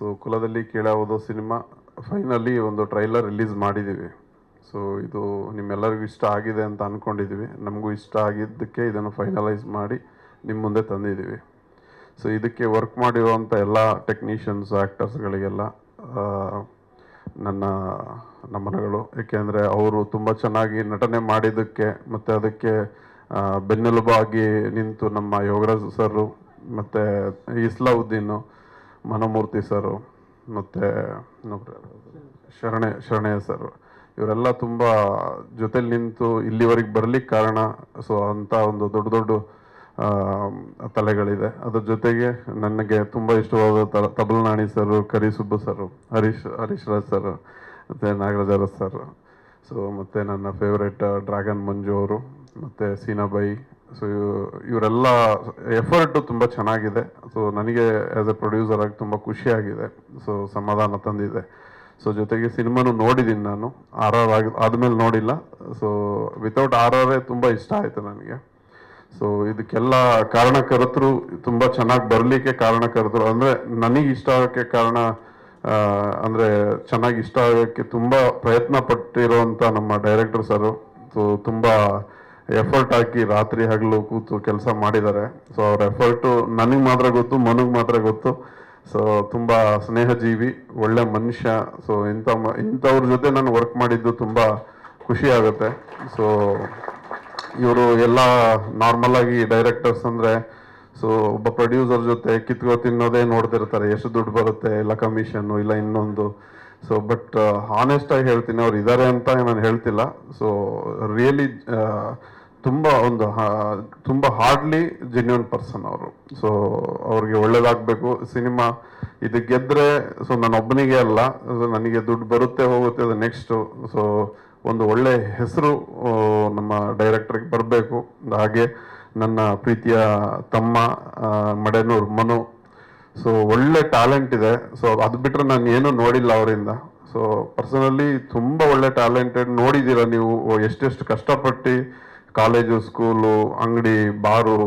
So ಕುಲದಲ್ಲಿ ಕೇಳಾವುದು cinema. Finally ಒಂದು ಟ್ರೈಲರ್ ರಿಲೀಸ್ ಮಾಡಿದ್ದೀವಿ ಸೊ ಇದು ನಿಮ್ಮೆಲ್ಲರಿಗೂ ಇಷ್ಟ ಆಗಿದೆ ಅಂತ ಅಂದ್ಕೊಂಡಿದ್ದೀವಿ ನಮಗೂ ಇಷ್ಟ ಆಗಿದ್ದಕ್ಕೆ ಇದನ್ನು ಫೈನಲೈಸ್ ಮಾಡಿ ನಿಮ್ಮ ಮುಂದೆ ತಂದಿದ್ದೀವಿ ಸೊ ಇದಕ್ಕೆ ವರ್ಕ್ ಮಾಡಿರುವಂಥ ಎಲ್ಲ ಟೆಕ್ನಿಷಿಯನ್ಸ್ ಆ್ಯಕ್ಟರ್ಸ್ಗಳಿಗೆಲ್ಲ ನನ್ನ ನಮನಗಳು. ಏಕೆಂದರೆ ಅವರು ತುಂಬ ಚೆನ್ನಾಗಿ ನಟನೆ ಮಾಡಿದ್ದಕ್ಕೆ ಮತ್ತು ಅದಕ್ಕೆ ಬೆನ್ನೆಲುಬಾಗಿ ನಿಂತು ನಮ್ಮ ಯೋಗರಾಜ್ ಸರ್ರು ಮತ್ತು ಇಸ್ಲಾವುದ್ದೀನು ಮನಮೂರ್ತಿ ಸರು, ಮತ್ತು ಶರಣೆ ಶರಣೆ ಸರ್. ಇವರೆಲ್ಲ ತುಂಬ ಜೊತೆಲಿ ನಿಂತು ಇಲ್ಲಿವರೆಗೆ ಬರ್ಲಿಕ್ಕೆ ಕಾರಣ, ಸೊ ಅಂಥ ಒಂದು ದೊಡ್ಡ ದೊಡ್ಡ ತಲೆಗಳಿದೆ. ಅದ್ರ ಜೊತೆಗೆ ನನಗೆ ತುಂಬ ಇಷ್ಟವಾದ ತ, Tabla Nani sir, Kari Subbu sir, Harish Harish Raj sir, ಮತ್ತು ನಾಗರಾಜ ಸರ್. ಸೊ ಮತ್ತು ನನ್ನ ಫೇವ್ರೆಟ್ ಡ್ರ್ಯಾಗನ್ ಮಂಜು ಅವರು, ಮತ್ತು ಸೀನಾಬಾಯಿ ಸೊ ಇವರೆಲ್ಲ ಎಫರ್ಟು ತುಂಬ ಚೆನ್ನಾಗಿದೆ. ಸೊ ನನಗೆ ಆ್ಯಸ್ ಎ ಪ್ರೊಡ್ಯೂಸರ್ ಆಗಿ ತುಂಬ ಖುಷಿಯಾಗಿದೆ. ಸೊ ಸಮಾಧಾನ ತಂದಿದೆ. ಸೊ ಜೊತೆಗೆ ಸಿನಿಮಾನು ನೋಡಿದ್ದೀನಿ ನಾನು. ಆರ್ ಆರ್ ಆಗಿ, ಆದಮೇಲೆ ನೋಡಿಲ್ಲ. ಸೊ ವಿತೌಟ್ ಆರ್ ಆರೇ ತುಂಬ ಇಷ್ಟ ಆಯಿತು ನನಗೆ. ಸೊ ಇದಕ್ಕೆಲ್ಲ ಕಾರಣಕರ್ತರು ತುಂಬ ಚೆನ್ನಾಗಿ ಬರಲಿಕ್ಕೆ ಕಾರಣಕರ್ತರು. ಅಂದರೆ, ನನಗೆ ಇಷ್ಟ ಆಗೋಕ್ಕೆ ಕಾರಣ ಅಂದರೆ ಚೆನ್ನಾಗಿ ಇಷ್ಟ ಆಗೋಕ್ಕೆ ತುಂಬ ಪ್ರಯತ್ನ ಪಟ್ಟಿರುವಂಥ ನಮ್ಮ ಡೈರೆಕ್ಟರ್ ಸರು ಸೊ ತುಂಬ ಎಫರ್ಟ್ ಹಾಕಿ ರಾತ್ರಿ ಹಗಲು ಕೂತು ಕೆಲಸ ಮಾಡಿದ್ದಾರೆ ಸೊ ಅವ್ರ ಎಫರ್ಟು ನನಗೆ ಮಾತ್ರ ಗೊತ್ತು, ಮನಗೆ ಮಾತ್ರ ಗೊತ್ತು. ಸೊ ತುಂಬ ಸ್ನೇಹಜೀವಿ, ಒಳ್ಳೆ ಮನುಷ್ಯ. ಸೊ ಇಂಥ ಇಂಥವ್ರ ಜೊತೆ ನಾನು ವರ್ಕ್ ಮಾಡಿದ್ದು ತುಂಬ ಖುಷಿ ಆಗುತ್ತೆ. ಸೊ ಇವರು ಎಲ್ಲ ನಾರ್ಮಲ್ ಆಗಿ ಡೈರೆಕ್ಟರ್ಸ್ ಅಂದ್ರೆ ಸೊ ಒಬ್ಬ ಪ್ರೊಡ್ಯೂಸರ್ ಜೊತೆ ಕಿತ್ಕೋ ತಿನ್ನೋದೇ ನೋಡ್ತಿರ್ತಾರೆ. ಎಷ್ಟು ದುಡ್ಡು ಬರುತ್ತೆ, ಇಲ್ಲ ಕಮಿಷನ್ ಇಲ್ಲ ಇನ್ನೊಂದು. ಸೊ ಬಟ್ ಆನೆಸ್ಟಾಗಿ ಹೇಳ್ತೀನಿ, ಅವ್ರು ಇದ್ದಾರೆ ಅಂತ ನಾನು ಹೇಳ್ತಿಲ್ಲ. ಸೊ ರಿಯಲಿ ತುಂಬ ಒಂದು ತುಂಬ ಹಾರ್ಡ್ಲಿ ಜೆನ್ಯೂನ್ ಪರ್ಸನ್ ಅವರು. ಸೊ ಅವ್ರಿಗೆ ಒಳ್ಳೇದಾಗಬೇಕು. ಸಿನಿಮಾ ಇದು ಗೆದ್ದರೆ ಸೊ ಒಬ್ಬನಿಗೆ ಅಲ್ಲ. ನನಗೆ ದುಡ್ಡು ಬರುತ್ತೆ, ಹೋಗುತ್ತೆ, ಅದು ನೆಕ್ಸ್ಟು ಸೊ ಒಂದು ಒಳ್ಳೆ ಹೆಸರು ನಮ್ಮ ಡೈರೆಕ್ಟ್ರಿಗೆ ಬರಬೇಕು. ಹಾಗೆ ನನ್ನ ಪ್ರೀತಿಯ ತಮ್ಮ ಮಡೆನೂರ್ ಮನು. ಸೊ ಒಳ್ಳೆ ಟ್ಯಾಲೆಂಟ್ ಇದೆ. ಸೊ ಅದು ಬಿಟ್ಟರೆ ನಾನು ಏನೂ ನೋಡಿಲ್ಲ ಅವರಿಂದ. ಸೊ ಪರ್ಸನಲಿ ತುಂಬ ಒಳ್ಳೆ ಟ್ಯಾಲೆಂಟೆಡ್ ನೋಡಿದ್ದೀರ ನೀವು. ಎಷ್ಟೆಷ್ಟು ಕಷ್ಟಪಟ್ಟು ಕಾಲೇಜು, ಸ್ಕೂಲು, ಅಂಗಡಿ, ಬಾರು,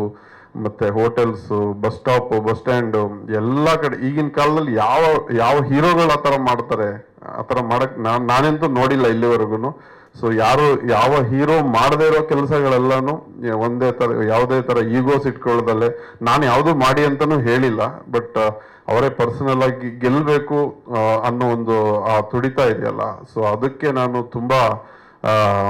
ಮತ್ತೆ hotels, bus stop, bus stand, ಎಲ್ಲ ಕಡೆ ಈಗಿನ ಕಾಲದಲ್ಲಿ ಯಾವ ಯಾವ ಹೀರೋಗಳು ಆ ಥರ ಮಾಡ್ತಾರೆ, ಆ ಥರ ಮಾಡಕ್ ನಾನು ನಾನಂತೂ ನೋಡಿಲ್ಲ ಇಲ್ಲಿವರೆಗೂ ಸೊ ಯಾರು, ಯಾವ ಹೀರೋ ಮಾಡದೇ ಇರೋ ಕೆಲಸಗಳೆಲ್ಲಾನು ಒಂದೇ ತರ ಯಾವುದೇ ತರ ಈಗೋಸ್ ಇಟ್ಕೊಳ್ಳೋದಲ್ಲೇ ನಾನು ಯಾವುದು ಮಾಡಿ ಅಂತಲೂ ಹೇಳಿಲ್ಲ, ಬಟ್ ಅವರೇ ಪರ್ಸನಲ್ ಆಗಿ ಗೆಲ್ಲಬೇಕು ಅನ್ನೋ ಒಂದು, ಆ, ತುಡಿತ ಇದೆಯಲ್ಲ. ಸೊ ಅದಕ್ಕೆ ನಾನು ತುಂಬಾ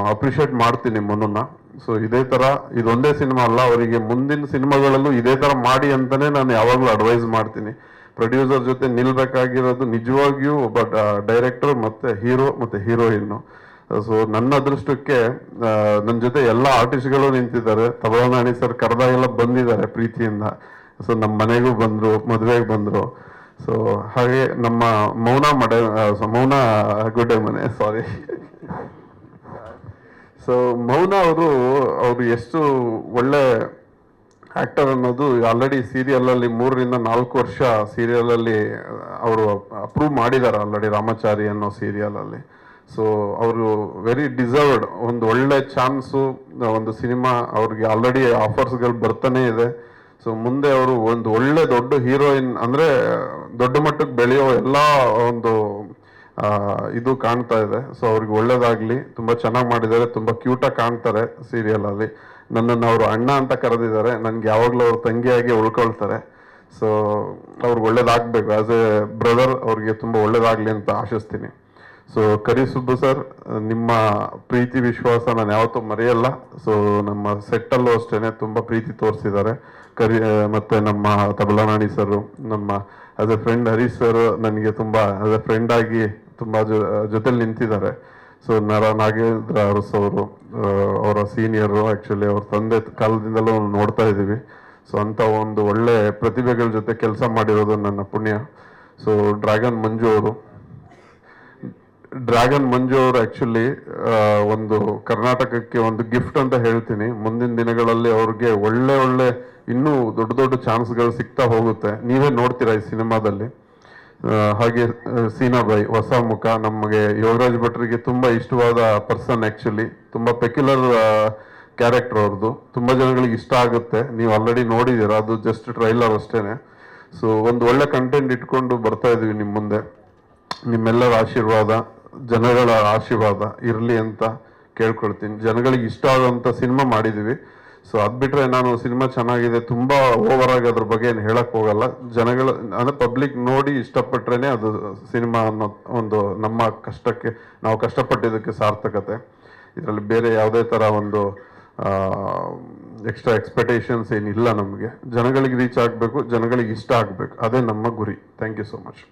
ಅಪ್ರಿಷಿಯೇಟ್ ಮಾಡ್ತೀನಿ ಮನನ್ನ ಸೊ ಇದೇ ತರ, ಇದೊಂದೇ ಸಿನಿಮಾ ಅಲ್ಲ, ಅವರಿಗೆ ಮುಂದಿನ ಸಿನಿಮಾಗಳಲ್ಲೂ ಇದೇ ತರ ಮಾಡಿ ಅಂತಾನೆ ನಾನು ಯಾವಾಗಲೂ ಅಡ್ವೈಸ್ ಮಾಡ್ತೀನಿ. ಪ್ರೊಡ್ಯೂಸರ್ ಜೊತೆ ನಿಲ್ಬೇಕಾಗಿರೋದು ನಿಜವಾಗಿಯೂ ಒಬ್ಬ ಡೈರೆಕ್ಟರ್ ಮತ್ತೆ ಹೀರೋ ಮತ್ತೆ ಹೀರೋಯಿನ್ ಸೊ ನನ್ನ ಅದೃಷ್ಟಕ್ಕೆ ನನ್ನ ಜೊತೆ ಎಲ್ಲ ಆರ್ಟಿಸ್ಟ್ಗಳು ನಿಂತಿದ್ದಾರೆ. ತಬಲನಾಣಿ ಸರ್ ಕರೆದಾಗೆಲ್ಲ ಬಂದಿದ್ದಾರೆ ಪ್ರೀತಿಯಿಂದ. ಸೊ ನಮ್ಮ ಮನೆಗೂ ಬಂದ್ರು, ಮದುವೆಗೆ ಬಂದ್ರು. ಸೊ ಹಾಗೆ ನಮ್ಮ ಮೌನ ಮಡೆ ಮೌನ ಗುಡ್ಡೆ ಮನೆ ಸಾರಿ ಸೊ ಮೌನ ಅವರು ಅವರು ಎಷ್ಟು ಒಳ್ಳೆ ಆಕ್ಟರ್ ಅನ್ನೋದು ಆಲ್ರೆಡಿ ಸೀರಿಯಲ್ ಅಲ್ಲಿ ಮೂರರಿಂದ ನಾಲ್ಕು ವರ್ಷ ಸೀರಿಯಲ್ ಅಲ್ಲಿ ಅವರು ಅಪ್ರೂವ್ ಮಾಡಿದ್ದಾರೆ ಆಲ್ರೆಡಿ ರಾಮಚಾರಿ ಅನ್ನೋ ಸೀರಿಯಲ್ ಅಲ್ಲಿ. ಸೊ ಅವರು ವೆರಿ ಡಿಸರ್ವ್ಡ್ ಒಂದು ಒಳ್ಳೆ ಚಾನ್ಸು ಒಂದು ಸಿನಿಮಾ ಅವ್ರಿಗೆ ಆಲ್ರೆಡಿ ಆಫರ್ಸ್ಗಳು ಬರ್ತಾನೆ ಇದೆ. ಸೊ ಮುಂದೆ ಅವರು ಒಂದು ಒಳ್ಳೆ ದೊಡ್ಡ ಹೀರೋಯಿನ್ ಅಂದರೆ, ದೊಡ್ಡ ಮಟ್ಟಕ್ಕೆ ಬೆಳೆಯೋ ಎಲ್ಲ ಒಂದು ಇದು ಕಾಣ್ತಾ ಇದೆ. ಸೊ ಅವ್ರಿಗೆ ಒಳ್ಳೇದಾಗ್ಲಿ. ತುಂಬಾ ಚೆನ್ನಾಗಿ ಮಾಡಿದ್ದಾರೆ. ತುಂಬಾ ಕ್ಯೂಟಾಗಿ ಕಾಣ್ತಾರೆ ಸೀರಿಯಲ್ ಅಲ್ಲಿ. ನನ್ನನ್ನು ಅವರು ಅಣ್ಣ ಅಂತ ಕರೆದಿದ್ದಾರೆ. ನನ್ಗೆ ಯಾವಾಗಲೂ ಅವ್ರ ತಂಗಿಯಾಗಿ ಉಳ್ಕೊಳ್ತಾರೆ. ಸೊ ಅವ್ರಿಗೆ ಒಳ್ಳೇದಾಗಬೇಕು. ಆಸ್ ಎ ಬ್ರದರ್ ಅವ್ರಿಗೆ ತುಂಬಾ ಒಳ್ಳೇದಾಗ್ಲಿ ಅಂತ ಆಶಿಸ್ತೀನಿ. ಸೊ ಕರಿ ಸುಬ್ಬು ಸರ್ ನಿಮ್ಮ ಪ್ರೀತಿ ವಿಶ್ವಾಸ ನಾನು ಯಾವತ್ತೂ ಮರೆಯಲ್ಲ. ಸೊ ನಮ್ಮ ಸೆಟ್ಟಲ್ಲೂ ಅಷ್ಟೇ ತುಂಬಾ ಪ್ರೀತಿ ತೋರಿಸಿದ್ದಾರೆ. ಕರಿ ಮತ್ತೆ ನಮ್ಮ ತಬಲನಾಣಿ ಸರ್ ನಮ್ಮ as a friend Harish sir ನನಗೆ ತುಂಬಾ ಆಸ್ ಎ ಫ್ರೆಂಡ್ ಆಗಿ ತುಂಬಾ ಜೊತೆಲಿ ನಿಂತಿದ್ದಾರೆ. ಸೊ ನರ ನಾಗೇಂದ್ರ ಅರಸ್ ಅವರು ಅವರ ಸೀನಿಯರು ಆಕ್ಚುಲಿ ಅವ್ರ ತಂದೆ ಕಾಲದಿಂದಲೂ ನೋಡ್ತಾ ಇದ್ದೀವಿ. ಸೊ ಅಂತ ಒಂದು ಒಳ್ಳೆ ಪ್ರತಿಭೆಗಳ ಜೊತೆ ಕೆಲಸ ಮಾಡಿರೋದು ನನ್ನ ಪುಣ್ಯ. ಸೊ ಡ್ರ್ಯಾಗನ್ ಮಂಜು ಅವರು, ಡ್ರ್ಯಾಗನ್ ಮಂಜು ಅವರು ಆಕ್ಚುಲಿ ಒಂದು ಕರ್ನಾಟಕಕ್ಕೆ ಒಂದು ಗಿಫ್ಟ್ ಅಂತ ಹೇಳ್ತೀನಿ. ಮುಂದಿನ ದಿನಗಳಲ್ಲಿ ಅವ್ರಿಗೆ ಒಳ್ಳೆ ಒಳ್ಳೆ ಇನ್ನೂ ದೊಡ್ಡ ದೊಡ್ಡ ಚಾನ್ಸ್ಗಳು ಸಿಗ್ತಾ ಹೋಗುತ್ತೆ. ನೀವೇ ನೋಡ್ತೀರಾ ಈ ಸಿನಿಮಾದಲ್ಲಿ? ಹಾಗೆ ಸೀನಾಬಾಯಿ ಹೊಸ ಮುಖ ನಮಗೆ ಯೋಗರಾಜ್ ಭಟ್ರಿಗೆ ತುಂಬ ಇಷ್ಟವಾದ ಪರ್ಸನ್ ಆ್ಯಕ್ಚುಲಿ ತುಂಬ ಪೆಕ್ಯುಲರ್ ಕ್ಯಾರೆಕ್ಟರ್ ಅವ್ರದ್ದು ತುಂಬ ಜನಗಳಿಗೆ ಇಷ್ಟ ಆಗುತ್ತೆ. ನೀವು ಆಲ್ರೆಡಿ ನೋಡಿದ್ದೀರಾ, ಅದು ಜಸ್ಟ್ ಟ್ರೈಲರ್ ಅಷ್ಟೇ ಸೊ ಒಂದು ಒಳ್ಳೆ ಕಂಟೆಂಟ್ ಇಟ್ಕೊಂಡು ಬರ್ತಾ ಇದ್ದೀವಿ ನಿಮ್ಮ ಮುಂದೆ. ನಿಮ್ಮೆಲ್ಲರ ಆಶೀರ್ವಾದ, ಜನಗಳ ಆಶೀರ್ವಾದ ಇರಲಿ ಅಂತ ಕೇಳ್ಕೊಳ್ತೀನಿ. ಜನಗಳಿಗೆ ಇಷ್ಟ ಆಗುವಂಥ ಸಿನಿಮಾ ಮಾಡಿದ್ದೀವಿ ಸೊ ಅದು ಬಿಟ್ರೆ ನಾನು ಸಿನಿಮಾ ಚೆನ್ನಾಗಿದೆ, ತುಂಬಾ ಓವರ್ ಆಗಿ ಅದ್ರ ಬಗ್ಗೆ ಏನು ಹೇಳಕ್ ಹೋಗಲ್ಲ. ಜನಗಳು, ಅಂದ್ರೆ ಪಬ್ಲಿಕ್ ನೋಡಿ ಇಷ್ಟಪಟ್ರೇನೆ ಅದು ಸಿನಿಮಾ ಅನ್ನೋ ಒಂದು ನಮ್ಮ ಕಷ್ಟಕ್ಕೆ, ನಾವು ಕಷ್ಟಪಟ್ಟಿದ್ದಕ್ಕೆ ಸಾರ್ಥಕತೆ. ಇದರಲ್ಲಿ ಬೇರೆ ಯಾವುದೇ ತರ ಒಂದು ಎಕ್ಸ್ಟ್ರಾ ಎಕ್ಸ್ಪೆಕ್ಟೇಷನ್ಸ್ ಏನಿಲ್ಲ ನಮಗೆ. ಜನಗಳಿಗೆ ರೀಚ್ ಆಗಬೇಕು, ಜನಗಳಿಗೆ ಇಷ್ಟ ಆಗಬೇಕು. ಅದೇ ನಮ್ಮ ಗುರಿ. Thank you so much